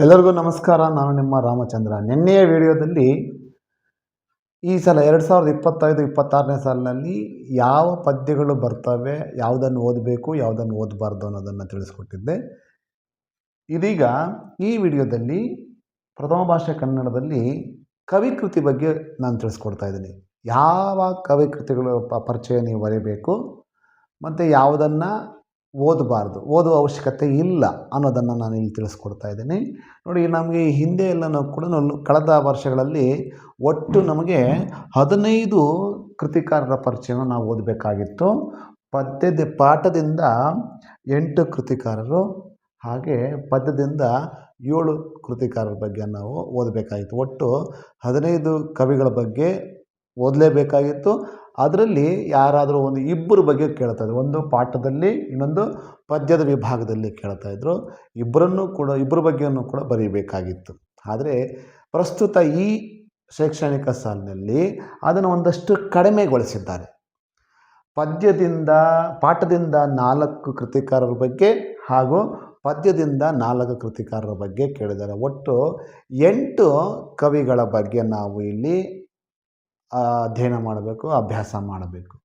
ಎಲ್ಲರಿಗೂ ನಮಸ್ಕಾರ. ನಾನು ನಿಮ್ಮ ರಾಮಚಂದ್ರ. ನಿನ್ನೆಯ ವಿಡಿಯೋದಲ್ಲಿ ಈ ಸಲ ಎರಡು ಸಾವಿರದ ಇಪ್ಪತ್ತೈದು, ಇಪ್ಪತ್ತಾರನೇ ಸಾಲಿನಲ್ಲಿ ಯಾವ ಪದ್ಯಗಳು ಬರ್ತವೆ, ಯಾವುದನ್ನು ಓದಬೇಕು, ಯಾವುದನ್ನು ಓದಬಾರ್ದು ಅನ್ನೋದನ್ನು ತಿಳಿಸ್ಕೊಟ್ಟಿದ್ದೆ. ಇದೀಗ ಈ ವಿಡಿಯೋದಲ್ಲಿ ಪ್ರಥಮ ಭಾಷೆ ಕನ್ನಡದಲ್ಲಿ ಕವಿಕೃತಿ ಬಗ್ಗೆ ನಾನು ತಿಳಿಸ್ಕೊಡ್ತಾ ಇದ್ದೀನಿ. ಯಾವ ಕವಿಕೃತಿಗಳು ಪರಿಚಯ ನೀವು ಬರೀಬೇಕು, ಮತ್ತು ಯಾವುದನ್ನು ಓದಬಾರ್ದು, ಓದುವ ಅವಶ್ಯಕತೆ ಇಲ್ಲ ಅನ್ನೋದನ್ನು ನಾನು ಇಲ್ಲಿ ತಿಳಿಸ್ಕೊಡ್ತಾ ಇದ್ದೀನಿ. ನೋಡಿ, ನಮಗೆ ಹಿಂದೆ ಎಲ್ಲ ನಾವು ಕೂಡ ಕಳೆದ ವರ್ಷಗಳಲ್ಲಿ ಒಟ್ಟು ನಮಗೆ ಹದಿನೈದು ಕೃತಿಕಾರರ ಪರಿಚಯನ ನಾವು ಓದಬೇಕಾಗಿತ್ತು. ಪದ್ಯದ ಪಾಠದಿಂದ ಎಂಟು ಕೃತಿಕಾರರು, ಹಾಗೆ ಪದ್ಯದಿಂದ ಏಳು ಕೃತಿಕಾರರ ಬಗ್ಗೆ ನಾವು ಓದಬೇಕಾಗಿತ್ತು. ಒಟ್ಟು ಹದಿನೈದು ಕವಿಗಳ ಬಗ್ಗೆ ಓದಲೇಬೇಕಾಗಿತ್ತು. ಅದರಲ್ಲಿ ಯಾರಾದರೂ ಒಂದು ಇಬ್ಬರ ಬಗ್ಗೆ ಕೇಳ್ತಾ ಇದ್ರು. ಒಂದು ಪಾಠದಲ್ಲಿ, ಇನ್ನೊಂದು ಪದ್ಯದ ವಿಭಾಗದಲ್ಲಿ ಕೇಳ್ತಾ ಇದ್ರು. ಇಬ್ಬರನ್ನು ಕೂಡ, ಇಬ್ಬರ ಬಗ್ಗೆಯನ್ನು ಕೂಡ ಬರೀಬೇಕಾಗಿತ್ತು. ಆದರೆ ಪ್ರಸ್ತುತ ಈ ಶೈಕ್ಷಣಿಕ ಸಾಲಿನಲ್ಲಿ ಅದನ್ನು ಒಂದಷ್ಟು ಕಡಿಮೆಗೊಳಿಸಿದ್ದಾರೆ. ಪದ್ಯದಿಂದ, ಪಾಠದಿಂದ ನಾಲ್ಕು ಕೃತಿಕಾರರ ಬಗ್ಗೆ ಹಾಗೂ ಪದ್ಯದಿಂದ ನಾಲ್ಕು ಕೃತಿಕಾರರ ಬಗ್ಗೆ ಕೇಳಿದ್ದಾರೆ. ಒಟ್ಟು ಎಂಟು ಕವಿಗಳ ಬಗ್ಗೆ ನಾವು ಇಲ್ಲಿ ಅಧ್ಯಯನ ಮಾಡಬೇಕು, ಅಭ್ಯಾಸ ಮಾಡಬೇಕು.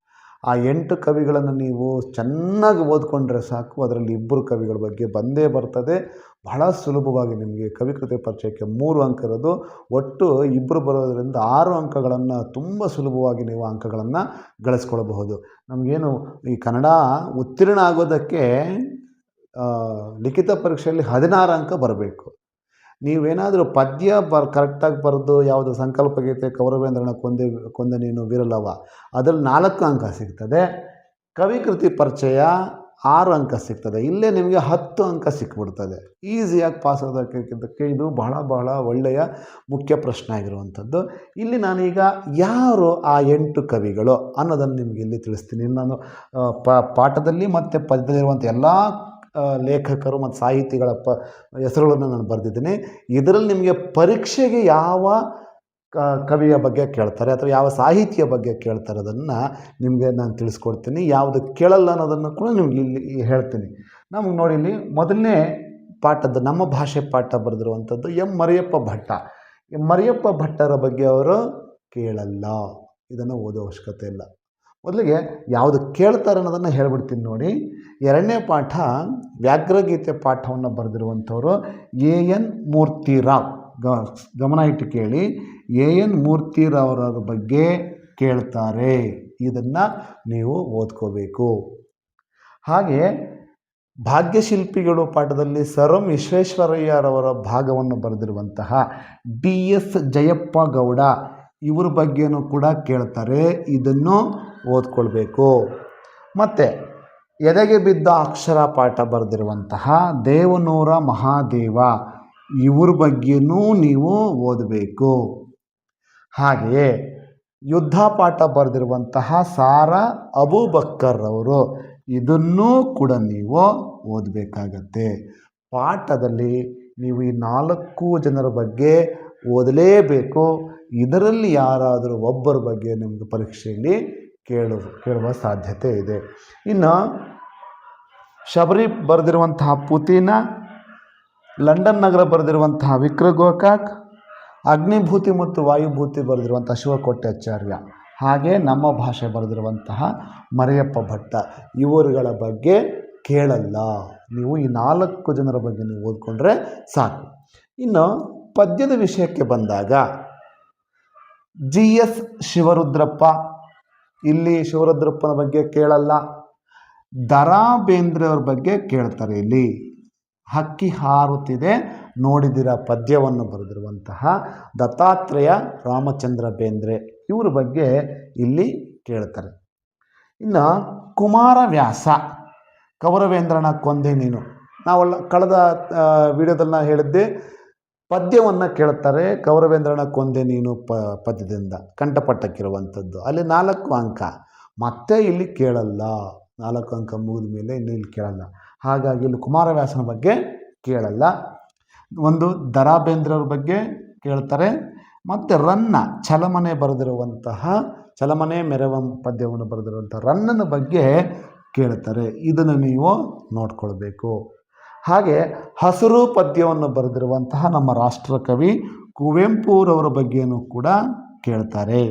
ಆ ಎಂಟು ಕವಿಗಳನ್ನು ನೀವು ಚೆನ್ನಾಗಿ ಓದ್ಕೊಂಡ್ರೆ ಸಾಕು. ಅದರಲ್ಲಿ ಇಬ್ಬರು ಕವಿಗಳ ಬಗ್ಗೆ ಬಂದೇ ಬರ್ತದೆ. ಬಹಳ ಸುಲಭವಾಗಿ ನಿಮಗೆ ಕವಿಕೃತಿ ಪರಿಚಯಕ್ಕೆ ಮೂರು ಅಂಕ ಇರೋದು. ಒಟ್ಟು ಇಬ್ಬರು ಬರೋದರಿಂದ ಆರು ಅಂಕಗಳನ್ನು ತುಂಬ ಸುಲಭವಾಗಿ ನೀವು ಅಂಕಗಳನ್ನು ಗಳಿಸ್ಕೊಳ್ಬಹುದು. ನಮಗೇನು ಈ ಕನ್ನಡ ಉತ್ತೀರ್ಣ ಆಗೋದಕ್ಕೆ ಲಿಖಿತ ಪರೀಕ್ಷೆಯಲ್ಲಿ ಹದಿನಾರು ಅಂಕ ಬರಬೇಕು. ನೀವೇನಾದರೂ ಪದ್ಯ ಬರ್, ಕರೆಕ್ಟಾಗಿ ಬರೆದು ಯಾವುದು ಸಂಕಲ್ಪ, ಗೀತೆ, ಕೌರವೇಂದ್ರನ ಕೊಂದೆ ಕೊಂದೆ ನೀನು ವೀರಲವ? ಅದರಲ್ಲಿ ನಾಲ್ಕು ಅಂಕ ಸಿಗ್ತದೆ. ಕವಿಕೃತಿ ಪರಿಚಯ ಆರು ಅಂಕ ಸಿಗ್ತದೆ. ಇಲ್ಲೇ ನಿಮಗೆ ಹತ್ತು ಅಂಕ ಸಿಕ್ಬಿಡ್ತದೆ. ಈಸಿಯಾಗಿ ಪಾಸ್ ಆಗೋದಕ್ಕೆ ಇದು ಬಹಳ ಬಹಳ ಒಳ್ಳೆಯ ಮುಖ್ಯ ಪ್ರಶ್ನೆ ಆಗಿರುವಂಥದ್ದು. ಇಲ್ಲಿ ನಾನೀಗ ಯಾರು ಆ ಎಂಟು ಕವಿಗಳು ಅನ್ನೋದನ್ನು ನಿಮಗೆ ಇಲ್ಲಿ ತಿಳಿಸ್ತೀನಿ. ನಾನು ಪಾಠದಲ್ಲಿ ಮತ್ತು ಪದ್ಯದಲ್ಲಿರುವಂಥ ಎಲ್ಲ ಲೇಖಕರು ಮತ್ತು ಸಾಹಿತಿಗಳ ಪ, ಹೆಸರುಗಳನ್ನು ನಾನು ಬರೆದಿದ್ದೀನಿ. ಇದರಲ್ಲಿ ನಿಮಗೆ ಪರೀಕ್ಷೆಗೆ ಯಾವ ಕವಿಯ ಬಗ್ಗೆ ಕೇಳ್ತಾರೆ ಅಥವಾ ಯಾವ ಸಾಹಿತಿಯ ಬಗ್ಗೆ ಕೇಳ್ತಾರೆ ಅದನ್ನು ನಿಮಗೆ ನಾನು ತಿಳಿಸ್ಕೊಡ್ತೀನಿ. ಯಾವುದು ಕೇಳಲ್ಲ ಅನ್ನೋದನ್ನು ಕೂಡ ನಿಮ್ಗೆ ಇಲ್ಲಿ ಹೇಳ್ತೀನಿ. ನಮಗೆ ನೋಡಿ ಇಲ್ಲಿ ಮೊದಲನೇ ಪಾಠದ ನಮ್ಮ ಭಾಷೆ ಪಾಠ ಬರೆದಿರುವಂಥದ್ದು ಎಂ. ಮರಿಯಪ್ಪ ಭಟ್ಟ. ಮರಿಯಪ್ಪ ಭಟ್ಟರ ಬಗ್ಗೆ ಅವರು ಕೇಳಲ್ಲ. ಇದನ್ನು ಓದೋ ಅವಶ್ಯಕತೆ ಇಲ್ಲ. ಮೊದಲಿಗೆ ಯಾವುದು ಕೇಳ್ತಾರೆ ಅನ್ನೋದನ್ನು ಹೇಳ್ಬಿಡ್ತೀನಿ ನೋಡಿ. ಎರಡನೇ ಪಾಠ ವ್ಯಾಘ್ರಗೀತೆ ಪಾಠವನ್ನು ಬರೆದಿರುವಂಥವ್ರು ಎ ಎನ್ ಮೂರ್ತಿರಾವ್. ಗ, ಗಮನ ಇಟ್ಟು ಕೇಳಿ. ಎ ಎನ್ ಮೂರ್ತಿರಾವ್ರವ್ರ ಬಗ್ಗೆ ಕೇಳ್ತಾರೆ. ಇದನ್ನು ನೀವು ಓದ್ಕೋಬೇಕು. ಹಾಗೆ ಭಾಗ್ಯಶಿಲ್ಪಿಗಳು ಪಾಠದಲ್ಲಿ ಸರ್ ವಿಶ್ವೇಶ್ವರಯ್ಯರವರ ಭಾಗವನ್ನು ಬರೆದಿರುವಂತಹ ಡಿ ಎಸ್ ಜಯಪ್ಪ ಗೌಡ ಇವ್ರ ಬಗ್ಗೆಯೂ ಕೂಡ ಕೇಳ್ತಾರೆ. ಇದನ್ನು ಓದ್ಕೊಳ್ಬೇಕು. ಮತ್ತು ಎದೆಗೆ ಬಿದ್ದ ಅಕ್ಷರ ಪಾಠ ಬರೆದಿರುವಂತಹ ದೇವನೂರ ಮಹಾದೇವ, ಇವ್ರ ಬಗ್ಗೆನೂ ನೀವು ಓದಬೇಕು. ಹಾಗೆಯೇ ಯುದ್ಧ ಪಾಠ ಬರೆದಿರುವಂತಹ ಸಾರ ಅಬೂಬಕ್ಕರ್ ಅವರು ಇದನ್ನೂ ಕೂಡ ನೀವು ಓದಬೇಕಾಗತ್ತೆ. ಪಾಠದಲ್ಲಿ ನೀವು ಈ ನಾಲ್ಕು ಜನರ ಬಗ್ಗೆ ಓದಲೇಬೇಕು. ಇದರಲ್ಲಿ ಯಾರಾದರೂ ಒಬ್ಬರ ಬಗ್ಗೆ ನಿಮಗೆ ಪರೀಕ್ಷೆಯಲ್ಲಿ ಕೇಳು ಕೇಳುವ ಸಾಧ್ಯತೆ ಇದೆ. ಇನ್ನು ಶಬರಿ ಬರೆದಿರುವಂತಹ ಪುತಿನ, ಲಂಡನ್ ನಗರ ಬರೆದಿರುವಂತಹ ವಿಕ್ರ ಗೋಕಾಕ್, ಅಗ್ನಿಭೂತಿ ಮತ್ತು ವಾಯುಭೂತಿ ಬರೆದಿರುವಂಥ ಶಿವಕೋಟ್ಯಾಚಾರ್ಯ, ಹಾಗೆ ನಮ್ಮ ಭಾಷೆ ಬರೆದಿರುವಂತಹ ಮರಿಯಪ್ಪ ಭಟ್ಟ, ಇವರುಗಳ ಬಗ್ಗೆ ಕೇಳಲ್ಲ. ನೀವು ಈ ನಾಲ್ಕು ಜನರ ಬಗ್ಗೆ ನೀವು ಓದ್ಕೊಂಡ್ರೆ ಸಾಕು. ಇನ್ನು ಪದ್ಯದ ವಿಷಯಕ್ಕೆ ಬಂದಾಗ, ಜಿ ಎಸ್ ಶಿವರುದ್ರಪ್ಪ ಇಲ್ಲಿ ಶಿವರುದ್ರಪ್ಪನ ಬಗ್ಗೆ ಕೇಳಲ್ಲ. ದರಾ ಬೇಂದ್ರೆಯವ್ರ ಬಗ್ಗೆ ಕೇಳ್ತಾರೆ ಇಲ್ಲಿ. ಹಕ್ಕಿ ಹಾರುತ್ತಿದೆ. ನೋಡಿದಿರ ಪದ್ಯವನ್ನು ಬರೆದಿರುವಂತಹ ದತ್ತಾತ್ರೇಯ ರಾಮಚಂದ್ರ ಬೇಂದ್ರೆ ಇವ್ರ ಬಗ್ಗೆ ಇಲ್ಲಿ ಕೇಳ್ತಾರೆ. ಇನ್ನು ಕುಮಾರವ್ಯಾಸ, ಕೌರವೇಂದ್ರನ ಕೊಂದೆ ನೀನು. ನಾವು ಕಳೆದ ವಿಡಿಯೋದಲ್ಲಿ ನಾನು ಹೇಳಿದ್ದೆ. ಪದ್ಯವನ್ನು ಕೇಳ್ತಾರೆ, ಕೌರವೇಂದ್ರನ ಕೊಂದೆ ನೀನು ಪ, ಪದ್ಯದಿಂದ ಕಂಠಪಟ್ಟಕ್ಕಿರುವಂಥದ್ದು. ಅಲ್ಲಿ ನಾಲ್ಕು ಅಂಕ. ಮತ್ತೆ ಇಲ್ಲಿ ಕೇಳಲ್ಲ. ನಾಲ್ಕು ಅಂಕ ಮುಗಿದ ಮೇಲೆ ಇನ್ನು ಇಲ್ಲಿ ಕೇಳಲ್ಲ. ಹಾಗಾಗಿ ಇಲ್ಲಿ ಕುಮಾರವ್ಯಾಸನ ಬಗ್ಗೆ ಕೇಳಲ್ಲ. ಒಂದು ದರಾ ಬೇಂದ್ರವ್ರ ಬಗ್ಗೆ ಕೇಳ್ತಾರೆ. ಮತ್ತು ರನ್ನ ಚಲಮನೆ ಬರೆದಿರುವಂತಹ ಚಲಮನೆ ಮೆರವ ಪದ್ಯವನ್ನು ಬರೆದಿರುವಂಥ ರನ್ನನ ಬಗ್ಗೆ ಕೇಳ್ತಾರೆ. ಇದನ್ನು ನೀವು ನೋಡ್ಕೊಳ್ಬೇಕು. ಹಾಗೆ ಹಸಿರು ಪದ್ಯವನ್ನು ಬರೆದಿರುವಂತಹ ನಮ್ಮ ರಾಷ್ಟ್ರಕವಿ ಕುವೆಂಪುರವರ ಬಗ್ಗೆಯೂ ಕೂಡ ಕೇಳ್ತಾರೆ.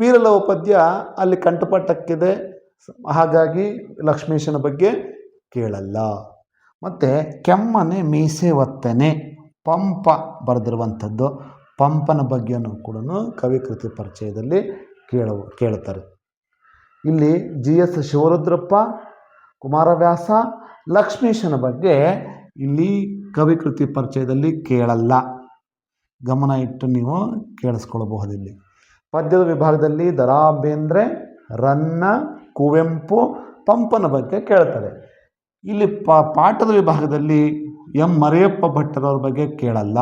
ವೀರಲವ ಪದ್ಯ ಅಲ್ಲಿ ಕಂಠಪಟ್ಟಕ್ಕಿದೆ. ಹಾಗಾಗಿ ಲಕ್ಷ್ಮೀಶನ ಬಗ್ಗೆ ಕೇಳಲ್ಲ. ಮತ್ತು ಕೆಮ್ಮನೆ ಮೀಸೆ ಒತ್ತನೆ ಪಂಪ ಬರೆದಿರುವಂಥದ್ದು. ಪಂಪನ ಬಗ್ಗೆಯೂ ಕೂಡ ಕವಿಕೃತಿ ಪರಿಚಯದಲ್ಲಿ ಕೇಳ ಕೇಳ್ತಾರೆ. ಇಲ್ಲಿ ಜಿ ಎಸ್ ಶಿವರುದ್ರಪ್ಪ ಕುಮಾರವ್ಯಾಸ ಲಕ್ಷ್ಮೀಶನ ಬಗ್ಗೆ ಇಲ್ಲಿ ಕವಿಕೃತಿ ಪರಿಚಯದಲ್ಲಿ ಕೇಳಲ್ಲ. ಗಮನ ಇಟ್ಟು ನೀವು ಕೇಳಿಸ್ಕೊಳ್ಬಹುದು ಇಲ್ಲಿ ಪದ್ಯದ ವಿಭಾಗದಲ್ಲಿ ದರಾ ಬೇಂದ್ರೆ ರನ್ನ, ಕುವೆಂಪು, ಪಂಪನ ಬಗ್ಗೆ ಕೇಳ್ತಾರೆ. ಇಲ್ಲಿ ಪಾಠದ ವಿಭಾಗದಲ್ಲಿ ಎಂ ಮರಿಯಪ್ಪ ಭಟ್ಟರವ್ರ ಬಗ್ಗೆ ಕೇಳಲ್ಲ.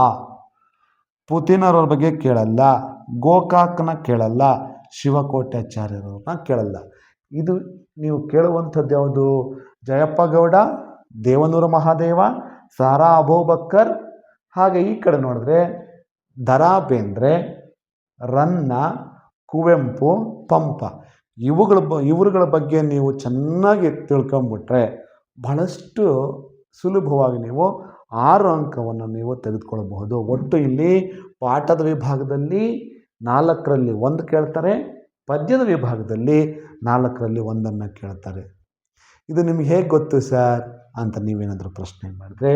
ಪುತಿನರವ್ರ ಬಗ್ಗೆ ಕೇಳಲ್ಲ. ಗೋಕಾಕ್ನ ಕೇಳಲ್ಲ. ಶಿವಕೋಟ್ಯಾಚಾರ್ಯರವ್ರನ್ನ ಕೇಳಲ್ಲ. ಇದು ನೀವು ಕೇಳುವಂಥದ್ದು ಯಾವುದು? ಜಯಪ್ಪ ಗೌಡ, ದೇವನೂರ ಮಹಾದೇವ, ಸಾರಾ ಅಬೋಬಕ್ಕರ್. ಹಾಗೆ ಈ ಕಡೆ ನೋಡಿದ್ರೆ ದರಾ ಬೇಂದ್ರೆ ರನ್ನ, ಕುವೆಂಪು, ಪಂಪ. ಇವುಗಳ ಬ, ಇವರುಗಳ ಬಗ್ಗೆ ನೀವು ಚೆನ್ನಾಗಿ ತಿಳ್ಕೊಂಬಿಟ್ರೆ ಬಹಳಷ್ಟು ಸುಲಭವಾಗಿ ನೀವು ಆರು ಅಂಕವನ್ನು ನೀವು ತೆಗೆದುಕೊಳ್ಳಬಹುದು ಒಟ್ಟು ಇಲ್ಲಿ ಪಾಠದ ವಿಭಾಗದಲ್ಲಿ ನಾಲ್ಕರಲ್ಲಿ ಒಂದು ಕೇಳ್ತಾರೆ. ಪದ್ಯದ ವಿಭಾಗದಲ್ಲಿ ನಾಲ್ಕರಲ್ಲಿ ಒಂದನ್ನು ಕೇಳ್ತಾರೆ. ಇದು ನಿಮ್ಗೆ ಹೇಗೆ ಗೊತ್ತು ಸರ್? ಅಂತ ನೀವೇನಾದರೂ ಪ್ರಶ್ನೆ ಮಾಡಿದ್ರೆ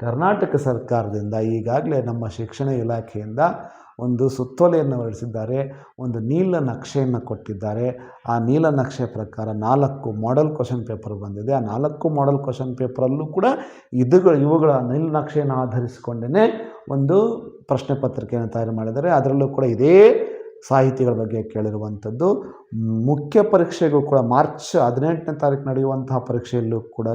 ಕರ್ನಾಟಕ ಸರ್ಕಾರದಿಂದ ಈಗಾಗಲೇ ನಮ್ಮ ಶಿಕ್ಷಣ ಇಲಾಖೆಯಿಂದ ಒಂದು ಸುತ್ತೋಲೆಯನ್ನು ಹೊರಡಿಸಿದ್ದಾರೆ, ಒಂದು ನೀಲ ನಕ್ಷೆಯನ್ನು ಕೊಟ್ಟಿದ್ದಾರೆ. ಆ ನೀಲ ನಕ್ಷೆ ಪ್ರಕಾರ ನಾಲ್ಕು ಮಾಡೆಲ್ ಕ್ವಶನ್ ಪೇಪರ್ ಬಂದಿದೆ. ಆ ನಾಲ್ಕು ಮಾಡೆಲ್ ಕ್ವಶನ್ ಪೇಪರಲ್ಲೂ ಕೂಡ ಇದುಗಳು, ಇವುಗಳ ನೀಲ ನಕ್ಷೆಯನ್ನು ಆಧರಿಸಿಕೊಂಡೇ ಒಂದು ಪ್ರಶ್ನೆ ಪತ್ರಿಕೆಯನ್ನು ತಯಾರು ಮಾಡಿದ್ದಾರೆ. ಅದರಲ್ಲೂ ಕೂಡ ಇದೇ ಸಾಹಿತಿಗಳ ಬಗ್ಗೆ ಕೇಳಿರುವಂಥದ್ದು. ಮುಖ್ಯ ಪರೀಕ್ಷೆಗೂ ಕೂಡ ಮಾರ್ಚ್ ಹದಿನೆಂಟನೇ ತಾರೀಕು ನಡೆಯುವಂತಹ ಪರೀಕ್ಷೆಯಲ್ಲೂ ಕೂಡ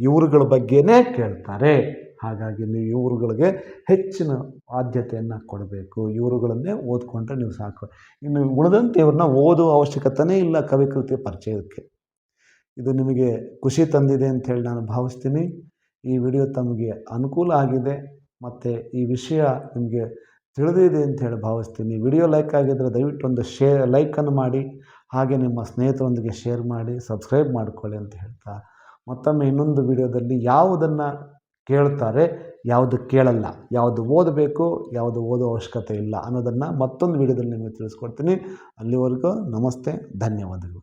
ಇವರುಗಳ ಬಗ್ಗೆನೇ ಕೇಳ್ತಾರೆ. ಹಾಗಾಗಿ ನೀವು ಇವರುಗಳಿಗೆ ಹೆಚ್ಚಿನ ಆದ್ಯತೆಯನ್ನು ಕೊಡಬೇಕು. ಇವರುಗಳನ್ನೇ ಓದ್ಕೊಂಡ್ರೆ ನೀವು ಸಾಕು. ಇನ್ನು ಉಳಿದಂತೆ ಇವ್ರನ್ನ ಓದುವ ಅವಶ್ಯಕತೆಯೇ ಇಲ್ಲ ಕವಿಕೃತಿ ಪರಿಚಯಕ್ಕೆ. ಇದು ನಿಮಗೆ ಖುಷಿ ತಂದಿದೆ ಅಂತ ಹೇಳಿ ನಾನು ಭಾವಿಸ್ತೀನಿ. ಈ ವಿಡಿಯೋ ತಮಗೆ ಅನುಕೂಲ ಆಗಿದೆ. ಮತ್ತು ಈ ವಿಷಯ ನಿಮಗೆ ತಿಳಿದಿದೆ ಅಂತ ಹೇಳಿ ಭಾವಿಸ್ತೀನಿ. ವಿಡಿಯೋ ಲೈಕ್ ಆಗಿದ್ದರೆ ದಯವಿಟ್ಟು ಒಂದು ಶೇರ್ ಲೈಕನ್ನು ಮಾಡಿ, ಹಾಗೆ ನಿಮ್ಮ ಸ್ನೇಹಿತರೊಂದಿಗೆ ಶೇರ್ ಮಾಡಿ ಸಬ್ಸ್ಕ್ರೈಬ್ ಮಾಡಿಕೊಳ್ಳಿ ಅಂತ ಹೇಳ್ತಾ. ಮತ್ತೊಮ್ಮೆ ಇನ್ನೊಂದು ವಿಡಿಯೋದಲ್ಲಿ ಯಾವುದನ್ನು ಕೇಳ್ತಾರೆ, ಯಾವುದು ಕೇಳಲ್ಲ, ಯಾವುದು ಓದಬೇಕು, ಯಾವುದು ಓದೋ ಅವಶ್ಯಕತೆ ಇಲ್ಲ ಅನ್ನೋದನ್ನು ಮತ್ತೊಂದು ವಿಡಿಯೋದಲ್ಲಿ ನಿಮಗೆ ತಿಳಿಸ್ಕೊಡ್ತೀನಿ. ಅಲ್ಲಿವರೆಗೂ ನಮಸ್ತೆ, ಧನ್ಯವಾದಗಳು.